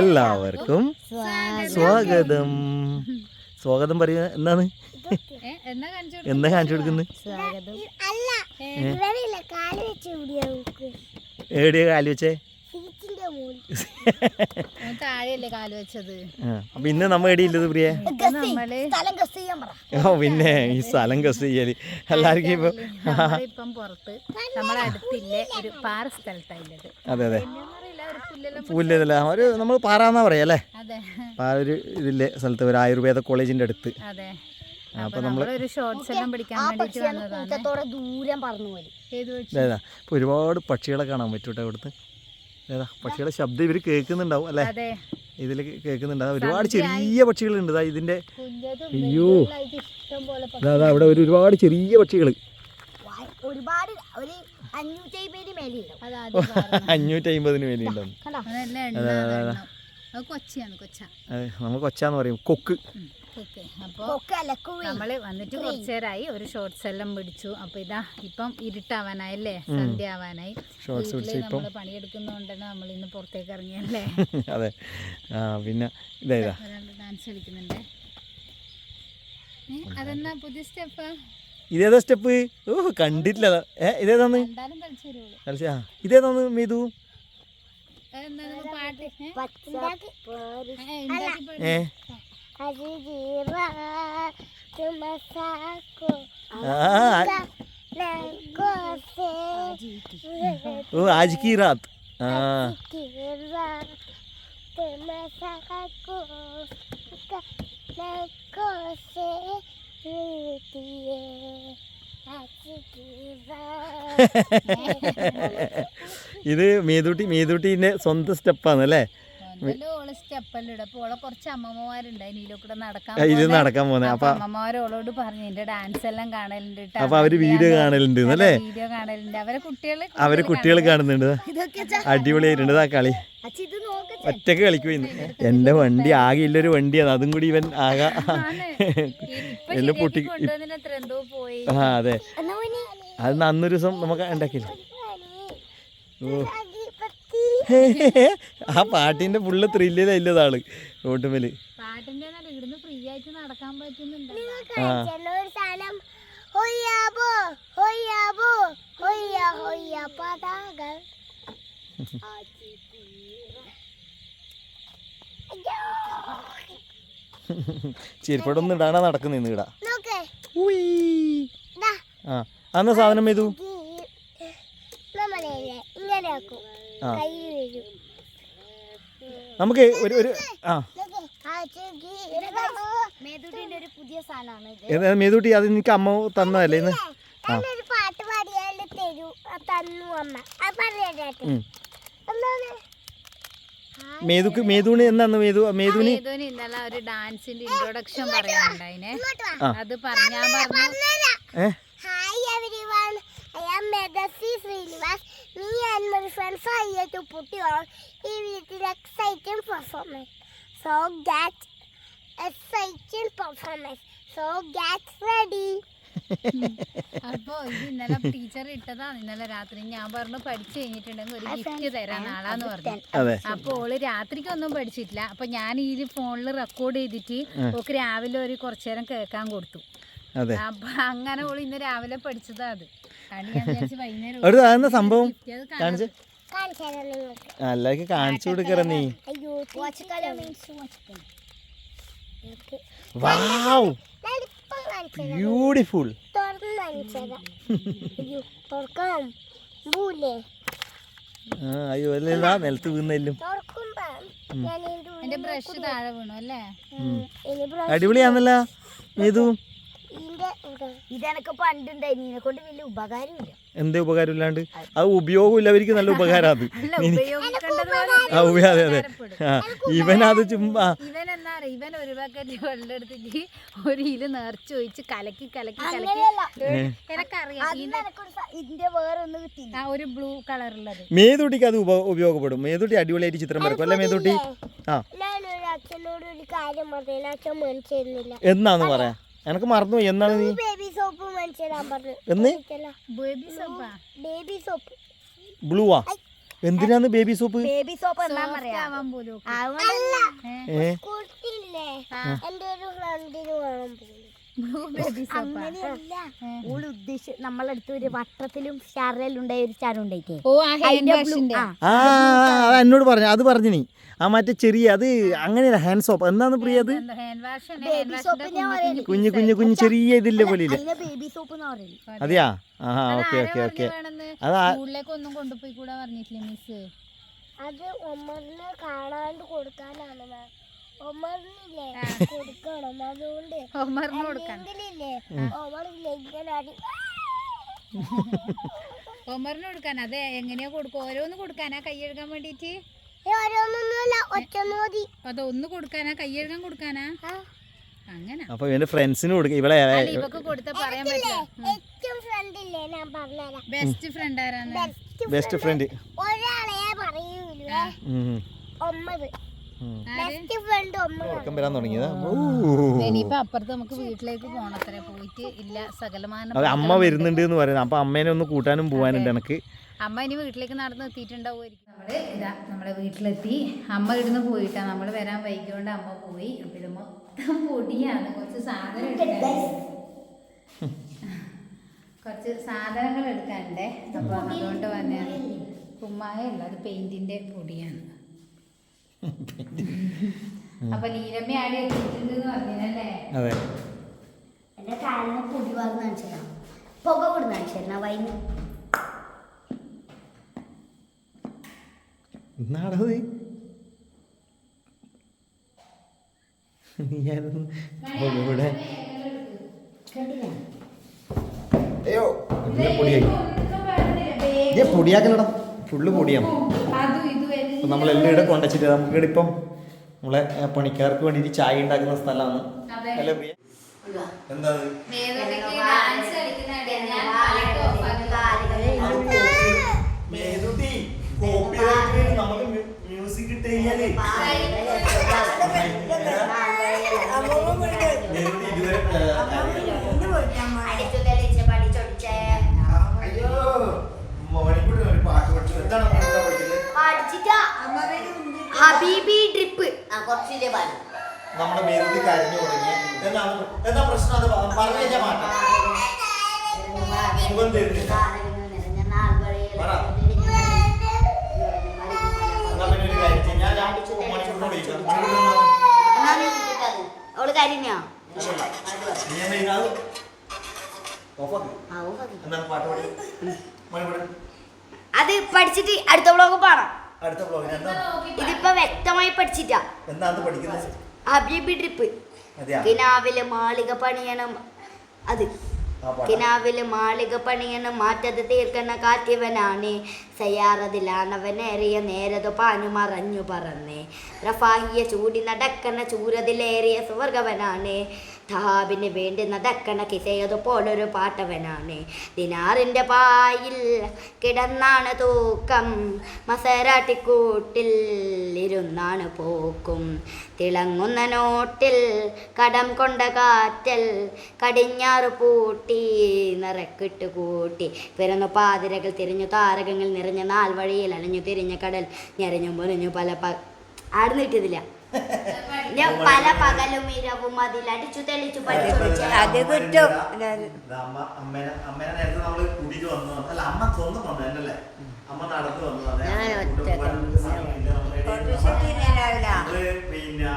എല്ലാവർക്കും സ്വാഗതം. സ്വാഗതം. പറയുക എന്താണ്? എന്താ കാണിച്ചു കൊടുക്കുന്നത് എവിടെയാ കാൽ വെച്ചേ? താഴെയല്ലേ കാൽ വെച്ചത്. അപ്പൊ ഇന്ന് നമ്മ ഇടയില്ലത് പ്രിയ? ഓ പിന്നെ ഈ സ്ഥലം ഗസ് ചെയ്യൽ. എല്ലാവർക്കും ഇപ്പൊ പുറത്ത് നമ്മളെ അടുത്തില്ലേ ഒരു പാറ സ്ഥലത്തായില്ലത് അതെ. അതെ അറിയില്ല ഒരു പുല്ലെല്ലാം പുല്ലതല്ല ഒരു നമ്മൾ പാറാന്നാ പറയാ അല്ലേ? പാറ ഒരു ഇതില്ലേ സ്ഥലത്ത് ഒരു ആയുർവേദ കോളേജിന്റെ അടുത്ത്. അതെ. അപ്പൊ നമ്മൾ ഒരു നമ്മളൊരു ഷോർട്സ് എല്ലാം പിടിക്കാൻ വേണ്ടിട്ട് വന്നതാണ്. ദൂരം പറഞ്ഞു ഒരുപാട് പക്ഷികളെ കാണാൻ പറ്റൂട്ടെ അവിടുത്തെ? ഏതാ? പക്ഷികളുടെ ശബ്ദം ഇവർ കേൾക്കുന്നുണ്ടാവും അല്ലേ? അതെ. ഇതിൽ കേൾക്കുന്നുണ്ടാവും ഒരുപാട് ചെറിയ പക്ഷികളുണ്ട്. ഇതാ ഇതിന്റെ അയ്യോ. വലുതായിട്ട് ഇഷ്ടം പോലെ ഇതാ അതാ അവിടെ ഒരു ഒരുപാട് ചെറിയ പക്ഷികൾ ഒരുപാട് ഒരു അഞ്ഞൂറ്റി അമ്പതിന് മേലെയുണ്ടാവും അത്. അത് അതെ നമ്മൾ കൊച്ചാന്ന് പറയും. കൊക്ക്. ഓക്കെ അപ്പോൾ നമ്മൾ വന്നിട്ട് കുറച്ചു നേരമായി ഒരു ഷോർട്സ് എല്ലാം പിടിച്ചു. അപ്പൊ ഇതാ ഇപ്പം ഇരുട്ടാവാനായി അല്ലേ സന്ധ്യ ആവാനായി വീട്ടിൽ നമ്മൾ പണിയെടുക്കുന്നോണ്ടാണ് നമ്മൾ ഇന്ന് പുറത്തേക്ക് ഇറങ്ങിയല്ലേ? അതെ. പിന്നെ ഇതാ ഇതാ. ഡാൻസ് കളിക്കുന്നുണ്ട്. അതെന്നാ പുതിയ സ്റ്റെപ്പ് ഇതേതാ സ്റ്റെപ്പ് ഓ കണ്ടിട്ടില്ല. ഏ ഇതേതാന്ന്? കളിച്ചു ഇതേതാന്ന് മീതു? ഏ? പച്ചണ്ടാക്കി आज की रात ഇത് മേതൂട്ടി മേതൂട്ടീന്റെ സ്വന്തം സ്റ്റെപ്പാണ് അല്ലേ? ഓൾ സ്റ്റെപ്പെല്ലാം ഇടും. അപ്പൊ ഓളെ കുറച്ച് അമ്മമ്മമാരുണ്ട്. അതിലൂടെ കൂടെ നടക്കാൻ ഇത്. നടക്കാൻ പോകുന്നത് അപ്പൊ അപ്പൊ അമ്മമാര് ഓളോട് പറഞ്ഞു എന്റെ ഡാൻസ് എല്ലാം കാണലുണ്ട് ട്ടോ. അപ്പൊ അവർ വീഡിയോ കാണലുണ്ട് അല്ലേ വീഡിയോ കാണലുണ്ട്. അവരെ കുട്ടികൾ കാണുന്നുണ്ട്. അടിപൊളിയായിട്ടുണ്ട് ആ കളി. ഒറ്റയ്ക്ക് കളിക്കുന്നു എന്റെ വണ്ടി ആകെ ഇല്ലൊരു വണ്ടിയാണ്. അതും കൂടി ഇവൻ ആകെ എല്ലാം പൊട്ടി ആ അതെ. അത് അന്നൊരു ദിവസം നമുക്ക് ഉണ്ടാക്കില്ല ഓ. ആ പാട്ടിന്റെ ഫുള്ള് ത്രില്ലിലല്ലത് ആൾ റോട്ടുമേൽ ചെരുപ്പടൊന്നും ഇടാനാ നടക്കുന്ന ഇടാ ആ അന്ന സാധനം ചെയ്തു ഇങ്ങനെ ആ. നമുക്ക് ഒരു ഒരു ആ. മേതൂട്ടി അത് എനിക്ക് അമ്മ തന്നതല്ലേ ഇന്ന്? മേതുക്ക് മേതൂണി എന്നാന്ന് മേതു മേതൂണി ഇന്നലെ ഒരു ഡാൻസിന്റെ ഇൻട്രൊഡക്ഷൻ പറയാനുണ്ടായിനെ അത് പറഞ്ഞാ പറഞ്ഞു. Eh hi everyone I am Medasi Srinivas. Me and my friends are here to put you on a little exciting performance. So get exciting performance. So get ready. അപ്പൊ ഇത് ഇന്നലെ ടീച്ചർ ഇട്ടതാണ്. ഇന്നലെ രാത്രി ഞാൻ പറഞ്ഞു പഠിച്ചു കഴിഞ്ഞിട്ടുണ്ടെങ്കിൽ ഒരു ഗിഫ്റ്റ് തരാൻ നാളാന്ന് പറഞ്ഞു. അപ്പൊ ഓൾ രാത്രിക്കൊന്നും പഠിച്ചിട്ടില്ല. അപ്പൊ ഞാൻ ഈ ഫോണിൽ റെക്കോർഡ് ചെയ്തിട്ട് ഓക്ക് രാവിലെ ഒരു കുറച്ചു നേരം കേൾക്കാൻ കൊടുത്തു. അതെ. അപ്പൊ അങ്ങനെ ഓൾ ഇന്ന് രാവിലെ പഠിച്ചതാ അത്. ഒരു അതെന്താ സംഭവം? കാണിച്ച്. എല്ലാവർക്കും കാണിച്ചു കൊടുക്കറ നീ. വാവ്. ബ്യൂട്ടിഫുൾ അയ്യോ അല്ലേ നിലത്ത് വീണെല്ലും. അടിപൊളിയാന്നല്ലേ ഇതെനക്ക് പണ്ടുണ്ടായി ഇതിനെ കൊണ്ട് വലിയ ഉപകാരമില്ല. എന്തേ ഉപകാരം ഇല്ലാണ്ട് അത് ഉപയോഗമില്ലവർക്ക് നല്ല ഉപകാരമാണ് അത് അതെ. ആ ഇവനത് ചുമ്മാ. ഇവൻ ഇവൻ ഒരു ബക്കറ്റ് വെള്ളം എടുത്തിട്ട് ഒരു ഇൽ നേർച്ച ഒഴിച്ച് കലക്കി കലക്കി കലക്കി. എനക്കറിയാം. ഇത് ഇതിന്റെ വേറെ ഒന്ന് ആ ഒരു ബ്ലൂ കളറുള്ളത് മേതൂട്ടിക്ക് അത് ഉപ ഉപയോഗപ്പെടും. മേതുട്ടി അടിപൊളിയായിട്ട് ചിത്രം വരക്കും. അല്ലെ മേതുട്ടി? ആ. അച്ഛനോട് ഒരു കാര്യം അച്ഛൻ എന്നാന്ന് പറയാ? എനക്ക് മറന്നു എന്നാണ് നീ? ബേബി സോപ്പ് മനസ്സിലാൻ പറഞ്ഞു. എന്ന്? ബേബി സോപ്പ് ബേബി സോപ്പ് ബ്ലൂവാ എന്തിനാന്ന് ബേബി സോപ്പ് ബേബി സോപ്പ് എന്താ ആവാൻ പോലും ഒക്കെ. അല്ല. ഏ? എന്റെ ഒരു ഫ്രണ്ടിന് വേണം ഓൾ ഉദ്ദേശിച്ച് നമ്മളടുത്ത് ഒരു വട്ടത്തിലും സ്റ്റാറിലും ഉണ്ടായ ഒരു സ്റ്റാർ ഉണ്ടായിട്ടേ. എന്നോട് പറഞ്ഞു അത് പറഞ്ഞു നീ. ആ മറ്റേ ചെറിയ അത് അങ്ങനെയല്ല ഹാൻഡ് സോപ്പ് എന്നാന്ന് പ്രിയ അത്. കുഞ്ഞു കുഞ്ഞു കുഞ്ഞു ചെറിയ ഇതില്ല പോലെ ഇല്ലേ ബേബി സോപ്പ് അതെയാ? ആ ഓക്കെ ഓക്കെ ഓക്കെ. അതാ സ്കൂളിലേക്ക് ഒന്നും കൊണ്ടുപോയി കൂടാ പറഞ്ഞിട്ടില്ലേ മിസ് അത് ഒമ്മറിന് കാണാണ്ട് കൊടുക്കാനാണ് കൊടുക്കണം. ഹോംവർക്ക് കൊടുക്കാൻ. അതെ എങ്ങനെയാ കൊടുക്കും? ഓരോന്ന് കൊടുക്കാനാ കൈ കഴുകാൻ വേണ്ടിട്ട്? ഏ, ഓരോന്നൊന്നുമല്ല ഒറ്റ മതി അത് ഒന്ന് കൊടുക്കാനാ? കൈ കഴുകാൻ കൊടുക്കാനാ? ആ. അങ്ങനെ. അപ്പൊ ഇവന്റെ ഫ്രണ്ട്സിന് കൊടുക്ക. ഇവളെ ഇവക്ക് കൊടുത്ത പറയാൻ പറ്റില്ല. ഏറ്റവും ഫ്രണ്ട് ഇല്ലേ? ഞാൻ പറഞ്ഞുതരാം. ബെസ്റ്റ് ഫ്രണ്ട് ആരാണ്? ബെസ്റ്റ് ഫ്രണ്ട് ഒരാളെ പറയൂലേ? ഒമ്പത് ഒമ്പത് ഉറക്കം വരാൻ തുടങ്ങിയതാ? ഇനിയിപ്പൊ അപ്പുറത്ത് നമുക്ക് വീട്ടിലേക്ക് പോണത്ര പോയിട്ട് ഇല്ല സകലമാന അതെ അമ്മ വരുന്നുണ്ട് എന്ന് പറയുന്നത്. അപ്പൊ അമ്മേനെ ഒന്ന് കൂട്ടാനും പോവാനുണ്ട് എനിക്ക്. അമ്മ ഇനി വീട്ടിലേക്ക് നടന്ന് എത്തിയിട്ടുണ്ടാവുമായിരിക്കും. നമ്മൾ ഇതാ നമ്മളെ വീട്ടിലെത്തി. അമ്മ ഇവിടുന്ന് പോയിട്ടാ. നമ്മൾ വരാൻ വൈകിയോണ്ട് അമ്മ പോയി. അപ്പൊ ഇത് മൊത്തം പൊടിയാണ്. കുറച്ച് സാധനം എടുക്കാൻ കുറച്ച് സാധനങ്ങൾ എടുക്കാനുണ്ടേ. അപ്പൊ അതുകൊണ്ട് വന്ന കുമ്മായ അത് പെയിന്റിന്റെ പൊടിയാണ്. അപ്പൊ ആടെ പറഞ്ഞല്ലേ അതെ. എന്റെ കാലിന് പൊടി വാർന്ന് കാണിച്ചാ പുക കൊടുന്ന് കാണിച്ചാ വൈകുന്നു എന്നാടത് ഞാനൊന്ന് അപ്പൊ ഇവിടെ കണ്ടില്ലേ അയ്യോ ഇതിലെ പൊടിയായി. ഇതേ പൊടിയാക്കലടാ. ഫുള്ള് പൊടിയാണ്. അതും നമ്മൾ എല്ലാം അപ്പം നമ്മളെല്ലാം ഇവിടെ കൊണ്ടുവച്ചിട്ട് നമുക്ക് ഇവിടെ ഇപ്പം നമ്മളെ പണിക്കാർക്ക് വേണ്ടിയിട്ട് ചായ ഉണ്ടാക്കുന്ന സ്ഥലമാണ്. അല്ലേ പ്രിയ. എന്താ അത്? മേതൊക്കെ ഡാൻസ് കളിക്കുന്നുണ്ട് ഞാൻ പാട്ട് ഓഫാക്കി മേതുട്ടി, copyright നമുക്ക് മ്യൂ- music ഇട്ട് കഴിഞ്ഞാൽ മേതുട്ടി ഇതുവരെ, ആ, അയ്യോ, മോനിക്കൂടി ഒരു പാട്ട് പഠിച്ചു. എന്താണ് നമ്മൾ ഇവിടെ പഠിക്കുന്നത്? ഹബീബി ഡ്രിപ്പ് കുറച്ചില്ലേ പാടും നമ്മുടെ മേതുട്ടി കരഞ്ഞു തുടങ്ങി. എന്താ പ്രശ്നം? അത് പറ- പറഞ്ഞു കഴിഞ്ഞാൽ മാറ്റാം. മുഖം തരുന്നില്ല അവൾ കരിഞ്ഞോ അത് പഠിച്ചിട്ട് അടുത്ത വ്ളോഗ് പാടാം അടുത്ത ബ്ലോഗിന് എന്താ ഇതിപ്പോ വ്യക്തമായി പഠിച്ചിട്ടാ. എന്താണ് പഠിക്കുന്നത്? ഹബീബി ട്രിപ്പ് കിനാവിൽ മാളിക പണിയണം. അത്. കിനാവിലെ കിനാവിൽ മാളിക പണിയണം. മാറ്റത് തീർക്കണ കാറ്റിവനാണ് സയ്യാറതിലാണവനേറിയ നേരതു പാഞ്ഞു മറഞ്ഞു പറന്നേ. റഫാഹിയ ചൂടി നടക്കണ ചൂരതിലേറിയ സ്വർഗവനാണ്. ധാബിന് വേണ്ടി നടക്കണ കിസയതു പോലൊരു പാട്ടവനാണ്. ദിനാറിന്റെ പായിൽ കിടന്നാണ് തൂക്കം. മസരാട്ടിക്കൂട്ടിൽ ഇരുന്നാണ് പോക്കും. തിളങ്ങുന്ന നോട്ടിൽ കടം കൊണ്ട കാറ്റൽ കടിഞ്ഞാറ് പൂട്ടി നിറക്കിട്ട് കൂട്ടി. പിറന്നു പാതിരകൾ തിരിഞ്ഞു താരകങ്ങൾ നിറഞ്ഞ നാൾ വഴിയിൽ അലഞ്ഞു തിരിഞ്ഞ കടൽ. ഞെരഞ്ഞു മുറിഞ്ഞു പല പ ആരും ഞാൻ പല പകലും ഇരവും അതിൽ അടിച്ചു തെളിച്ചു പഠിച്ചു അത് കിട്ടും വന്നതാണ് നമ്മൾ പിന്നെ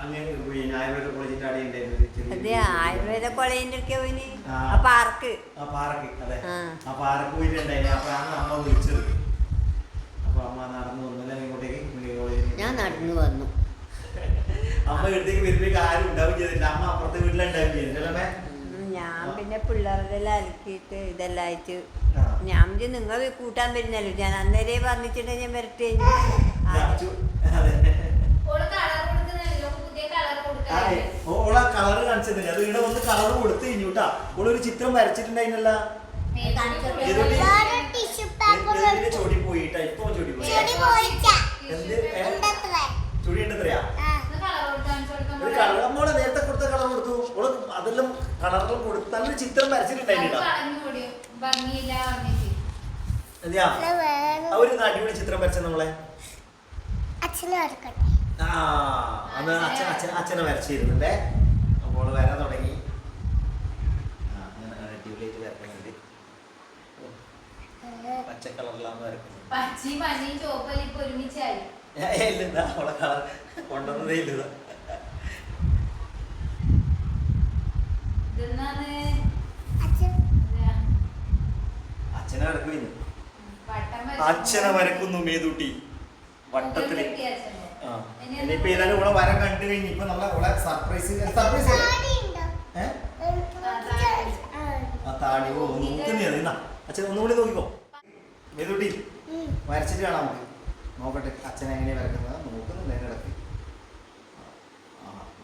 ആയുർവേദ കോളേജിന്റെ ആയുർവേദ കോളേജിന്റെ ഒക്കെ പോയിന് ആ. പാർക്ക്. ആ പാർക്ക് അതെ. ആ. ആ പാർക്ക് പോയിട്ടുണ്ടായിരുന്നു അപ്പോഴാണ് അമ്മ വിളിച്ചത്. അപ്പൊ അമ്മ നടന്നു വന്നില്ല ഇങ്ങോട്ടേക്ക്? കോളേജിൽ ഞാൻ നടന്നു വന്നു. അമ്മ ഇവിടത്തേക്ക് വരുമ്പോഴേക്ക് ആരും ഉണ്ടാവും ചെയ്തില്ല. അമ്മ അപ്പുറത്തെ വീട്ടിലുണ്ടാവും ചെയ്തില്ലല്ലേ ഞാൻ പിന്നെ പിള്ളേരുടെ അലക്കിയിട്ട് ഇതെല്ലാം അയച്ച് ഞാൻ നിങ്ങൾ കൂട്ടാൻ വരുന്നല്ലോ. ഞാൻ അന്നേരേ പറഞ്ഞിട്ടുണ്ടെങ്കിൽ ഞാൻ വരട്ടെ ഞാൻ ചു- അതെ ഓൾ കളർ കൊടുക്കുന്നില്ല പുതിയ കളർ ആ, കൊടുക്കാൻ ഓ- ഓളാ കളർ കാണിച്ചതില്ല? അത് ഇവിടെ വന്ന് കളർ കൊടുത്തു കഴിഞ്ഞുട്ടാ. ഓളൊരു ചിത്രം വരച്ചിട്ടുണ്ടായിരുന്നല്ല? ചൊടി പോയിട്ടാ. ഇപ്പൊ ചൊടി പോയി. ചെടി ഒരു കളർ നമ്മളെ നേരത്തെ കൊടുത്ത കളർ കൊടുത്തു. ഓൾ അതെല്ലാം കളറുകൾ കൊടുത്ത് നല്ലൊരു ചിത്രം വരച്ചിട്ടുണ്ടായിരുന്നു വരച്ചിട്ടുണ്ടായില്ല കളഞ്ഞു കൂടി ഭംഗിയില്ല പറഞ്ഞിട്ട്. അതെയാ അവർ അടിപൊളി ചിത്രം വരച്ച നമ്മളെ. അച്ഛനെ വരക്കട്ടെ ആ അന്ന് അച്ഛൻ അച്ഛൻ അച്ഛനെ വരച്ചിരുന്നുണ്ടേ. അപ്പോൾ വരാൻ തുടങ്ങി. ആ, അങ്ങനെ അടിപൊളിയായിട്ട് വരക്കുന്നുണ്ട്. പച്ച കളറിലാണ് വരക്കുന്നത് പച്ചയും മഞ്ഞയും ചോപ്പലും ഇപ്പൊ ഒരുമിച്ചായി. ഏ, അവളെ കളർ കൊണ്ടുവന്നതേ അച്ഛനെ വരക്കുന്നു അച്ഛനെ വരക്കുന്നു മേതൂട്ടി. വട്ടത്തിൽ കെട്ടിയ അച്ഛനെ. ആ ഇനി ഇനിയിപ്പോ ഏതായാലും ഇവിടെ വരം കണ്ടു കഴിഞ്ഞ് ഇപ്പൊ നമ്മളെ ഇവിടെ സർപ്രൈസ് സർപ്രൈസ് ആ. താടി. ഓ നോക്കുന്നേ എന്നാ അച്ഛൻ ഒന്നുകൂടി നോക്കിക്കോ. മേതൂട്ടി. വരച്ചിട്ട് കാണാൻ നമുക്ക്. നോക്കട്ടെ അച്ഛൻ എങ്ങനെയാ വരക്കുന്നത്? നോക്കുന്നില്ല എന്റെ ഇടയ്ക്ക്.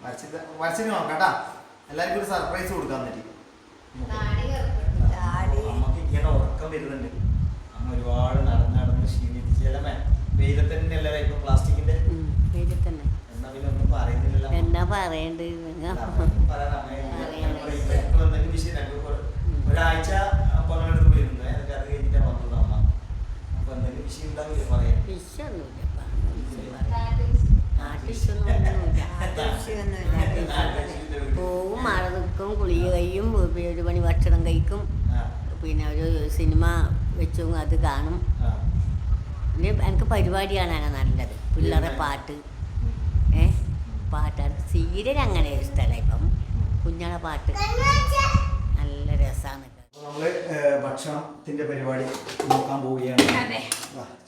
വരച്ചിട്ട് വരച്ചിട്ട് നോക്കട്ടാ എല്ലാവർക്കും ഒരു സർപ്രൈസ് കൊടുക്കാൻ പറ്റി അമ്മയ്ക്ക് ഇങ്ങനെ ഉറക്കം വരുന്നുണ്ട്. അമ്മ ഒരുപാട് നടന്ന് നടന്ന് ക്ഷീണിച്ച്. അല്ലേ വെയിലത്ത് തന്നെയല്ലേ ഇപ്പൊ പ്ലാസ്റ്റിക്കിന്റെ തന്നെ എന്നാ പിന്നെ ഒന്നും പറയുന്നില്ലല്ലോ അമ്മ. എന്നാ പറയണ്ട് അല്ല, അമ്മ പറയാൻ അമ്മയെ ഞങ്ങൾ ഇപ്പൊ എന്തെങ്കിലും വിഷയം ഞങ്ങൾക്ക് പറയണ്ട് ഒരാഴ്ച അപ്പൊ അങ്ങനെ അടുത്ത് പോയിരുന്നു എന്നിട്ട് അത് കഴിഞ്ഞിട്ടാ വന്നത് അമ്മ. അപ്പൊ എന്തെങ്കിലും വിഷയം ഉണ്ടാവില്ലേ പറയാൻ വിഷയൊന്നുമില്ല. താടി. ആർട്ടിസ്റ്റൊന്നുമില്ല ആവശ്യമൊന്നുമില്ല പോവും മഴ നിൽക്കും കുളി കഴിയും ഒരു മണി ഭക്ഷണം കഴിക്കും. പിന്നെ ഒരു സിനിമ വെച്ചു അത് കാണും. പിന്നെ എനിക്ക് പരിപാടിയാണ് അങ്ങനെ നല്ലത്. പിള്ളേരെ പാട്ട്. പാട്ടാണ്. സീരിയൽ അങ്ങനെ ഇഷ്ടമല്ല ഇപ്പം. കുഞ്ഞാളെ പാട്ട് നല്ല രസമാണ് നമ്മൾ ഭക്ഷണത്തിന്റെ പരിപാടി നോക്കാൻ പോവുകയാണ്.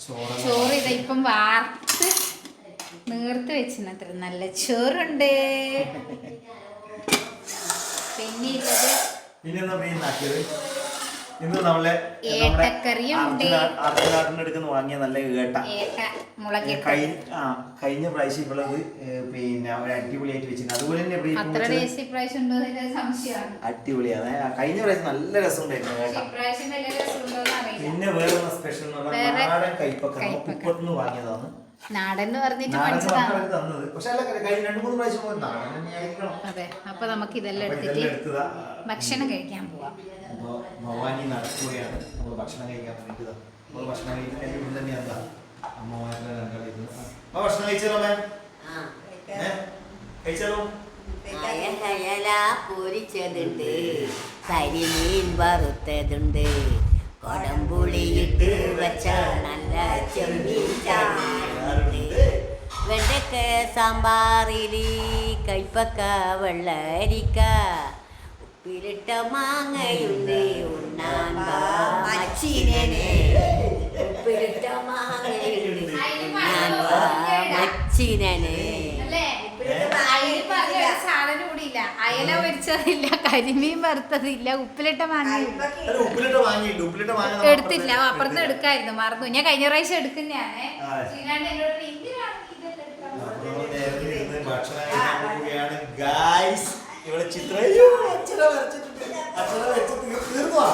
ചോറ് ചോറ് ഇതാ ഇപ്പം വാർത്ത് നീർത്ത് വെച്ചിനത്ര നല്ല ചോറുണ്ട്. പിന്നെ ഇല്ലത് ഇനി എന്താ പ്രിയ ഉണ്ടാക്കിയത് ഇന്ന് നമ്മളെ. അർദ്ധനാട്ടിന്റെ അടുത്ത് വാങ്ങിയ നല്ല ഏട്ട. കഴിഞ്ഞ ആ കഴിഞ്ഞ പ്രാവശ്യം ഇവളത് പിന്നെ ഒരു അടിപൊളിയായിട്ട് വെച്ചിരുന്നു അതുപോലെ തന്നെ അടിപൊളിയാണ്. കഴിഞ്ഞ പ്രാവശ്യം നല്ല രസമുണ്ടായിരുന്നു ഏട്ട. പിന്നെ വേറെ സ്പെഷ്യൽ എന്ന് പറഞ്ഞാൽ വേറെ നാടൻ കൈപ്പക്ക. കൈപ്പക്ക. വാങ്ങിയതാണ്. നാടൻ എന്ന് പറഞ്ഞിട്ട് പഠിച്ചതാണ് അതെ അപ്പൊ നമുക്ക് ഇതെല്ലാം എടുത്തിട്ട് ഭക്ഷണം കഴിക്കാൻ പോവാം. ഭവാനി നടക്കുകയാണ് നമ്മൾ ഭക്ഷണം കഴിക്കാൻ വേണ്ടിട്ട് നമ്മൾ ഭക്ഷണം കഴിക്കാൻ ഇവിടെ തന്നെയാണ് ദാ അമ്മമാരുടെ രണ്ടാളിത് ഭക്ഷണം കഴിച്ചാലോ മാം? ഏ? കഴിച്ചാലോ? അയല പൊരിച്ചതുണ്ട്. കരിമീൻ വറുത്തതുണ്ട്. കൊടംപുളിയിട്ട് വെച്ച നല്ല ചെമ്മീൻ വെണ്ടക്ക സാമ്പാറിലി കൈപ്പക്ക വെള്ളരിക്ക ഉപ്പിലിട്ട മാങ്ങയുണ്ട് ഉണ്ണാൻ ഉപ്പിലിട്ട മാങ്ങയുണ്ട് ഉണ്ണാൻ മച്ചിനെ അല്ലേ? അയിൽ പൊരിച്ചതില്ല കരിമീൻ വറുത്തതില്ല ഉപ്പിലിട്ട മാങ്ങ. എടുത്തില്ല. അപ്പുറത്ത് എടുക്കായിരുന്നു. മറന്നു. ഞാൻ കഴിഞ്ഞ പ്രാവശ്യം എടുക്കുന്നതാണ്. ശ്രീനാഥ് എന്നോട് പറഞ്ഞു, എന്തിനാണ് ഇതെല്ലാം എടുക്കാൻ അപ്പൊ പോകുന്നത്?" നമ്മൾ നേരത്തെ പോവുകയാണ് ഗായ്സ് ഇവിടെ ചിത്രം അയ്യോ അച്ഛനെ വരച്ചിട്ടുണ്ട് അച്ഛനെ വെച്ച് തീർന്നു?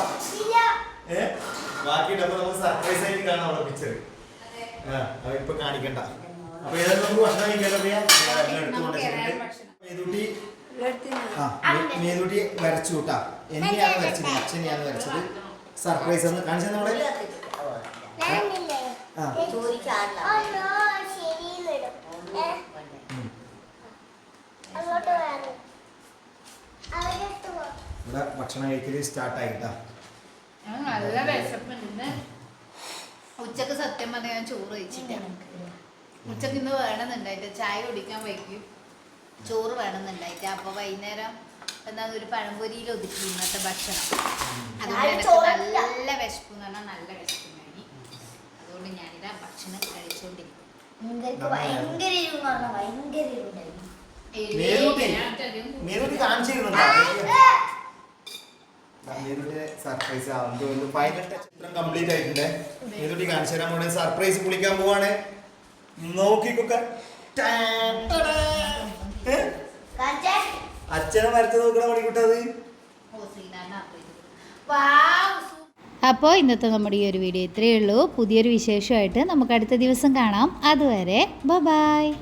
ഏ? ബാക്കി അപ്പൊ നമുക്ക് സർപ്രൈസ് ആയിട്ട് കാണാം അവിടെ പിക്ചർ ആ ഇപ്പൊ കാണിക്കണ്ട. അപ്പൊ ഏതായാലും നമുക്ക് ഭക്ഷണം കഴിക്കാൻ മേതുട്ടി? ആ മേതുട്ടി വരച്ചു കൂട്ടാ എന്നെയാണ് വരച്ചത് അച്ഛനെയാണ് വരച്ചത്. സർപ്രൈസ് ഒന്ന് കാണിച്ചത് നമ്മളെ? ആ. ചോദിക്കാറില്ല ഓ, no, ശരിയെന്നിടും. ഏ, ഉം. അങ്ങോട്ട് വേണം. അവിടെ എത്ത് പോ. ഇവിടെ ഭക്ഷണം കഴിക്കൽ സ്റ്റാർട്ട് ആയിട്ടാ. ആ, നല്ല വിശപ്പുണ്ട് ഉച്ചയ്ക്ക് സത്യം പറഞ്ഞാൽ ഞാൻ ചോറ് കഴിച്ചില്ല ഉച്ചയ്ക്ക് ഇന്ന് വേണമെന്നുണ്ടായിട്ട് ചായ കുടിക്കാൻ വയ്ക്കും ചോറ് വേണമെന്നുണ്ടായിട്ട്. അപ്പൊ വൈകുന്നേരം എന്താ ഒരു പഴംപൊരിയിൽ ഒതുക്കി ഇന്നത്തെ ഭക്ഷണം. അതുകൊണ്ട് നല്ല വിശപ്പ് എന്ന് പറഞ്ഞാൽ നല്ല വിശപ്പുണ്ടായി അതുകൊണ്ട് ഞാനിതാ ഭക്ഷണം കഴിച്ചുകൊണ്ടിരിക്കും ഭയങ്കര എന്ന് ഭയങ്കര കാണിച്ചിരുന്നുണ്ടോ? മേതുട്ടിയുടെ സർപ്രൈസ് ആവുന്നു ഫൈനൽ ചിത്രം കംപ്ലീറ്റ് ആയിട്ടുണ്ട്. മേതുട്ടി കാണിച്ചു തരാൻ പോണേ സർപ്രൈസ് കുളിക്കാൻ പോവാണ്. നോക്കിക്കൊക്കെ? അച്ഛനെ വരച്ച് നോക്കണ മണിക്കൂട്ടത്? അപ്പോൾ ഇന്നത്തെ നമ്മുടെ ഈ ഒരു വീഡിയോ ഇത്രയേ ഉള്ളൂ. പുതിയൊരു വിശേഷമായിട്ട് നമുക്ക് അടുത്ത ദിവസം കാണാം. അതുവരെ ബൈ ബായ്